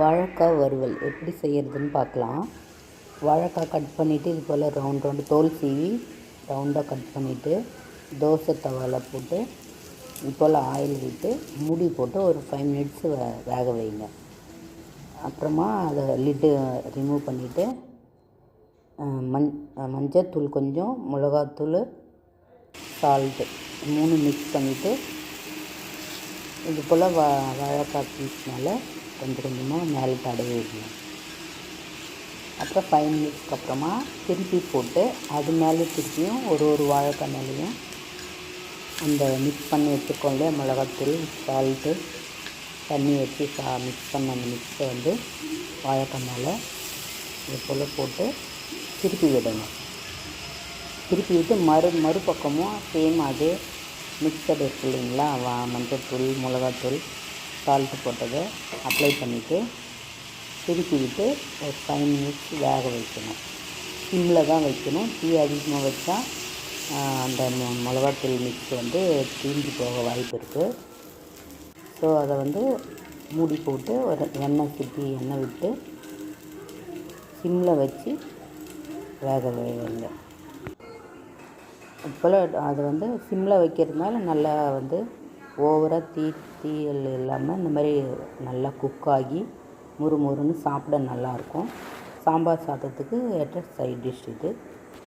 வாழைக்காய் வறுவல் எப்படி செய்கிறதுன்னு பார்க்கலாம். வாழைக்காய் கட் பண்ணிவிட்டு இது போல் ரவுண்ட் ரவுண்டு தோல் சீவி ரவுண்டாக கட் பண்ணிவிட்டு தோசை தவாவில் போட்டு இது போல் ஆயில் விட்டு மூடி போட்டு ஒரு ஃபைவ் மினிட்ஸு வே வேக வைங்க. அப்புறமா அதை லிட்டு ரிமூவ் பண்ணிவிட்டு மஞ் மஞ்சத்தூள் கொஞ்சம் மிளகாத்தூள் சால்ட்டு மூணு மிக்ஸ் பண்ணிவிட்டு இது போல் வா வாழைக்காய் பீஸ் மேலே கொஞ்சம் கொஞ்சமாக மேலே தடவி விடணும். அப்புறம் ஃபைவ் மினிட்ஸ்க்கு அப்புறமா திருப்பி போட்டு அது மேலே திருப்பியும் ஒரு ஒரு வாழைக்காய் மேலேயும் அந்த மிக்ஸ் பண்ணி வச்சுருக்கோம் இல்லையா மிளகாத்தூள் சால்ட்டு தண்ணி வச்சு சா மிக்ஸ் பண்ண அந்த மிக்ஸை வந்து வாழைக்காய் மேலே இது போல் போட்டு திருப்பி விடணும். திருப்பி விட்டு மறு மறுபக்கமும் சேம் அதே மிக்சடு இருக்கு இல்லைங்களா வா மஞ்சத்தூள் மிளகாத்தூள் சால்ட்டு போட்டதை அப்ளை பண்ணிவிட்டு திருப்பி விட்டு ஒரு ஃபைவ் மினிட்ஸ் வேக வைக்கணும். சிம்மில் தான் வைக்கணும். தீ அதிகமாக வச்சா அந்த மிளகாத்தூள் மிக்ஸ் வந்து தீஞ்சு போக வாய்ப்பு இருக்குது ஸோ அதை வந்து மூடி போட்டு ஒரு எண்ணெய் சுற்றி எண்ணெய் விட்டு சிம்மில் வச்சு வேக வைங்க. இப்போல அது வந்து சிம்மில் வைக்கிறதுனால நல்லா வந்து ஓவராக தீ தீயல் இல்லாமல் இந்த மாதிரி நல்லா குக் ஆகி முறுமுறுன்னு சாப்பிட நல்லாயிருக்கும் சாம்பார் சாதத்துக்கு ஏற்ற சைட் டிஷ் இது.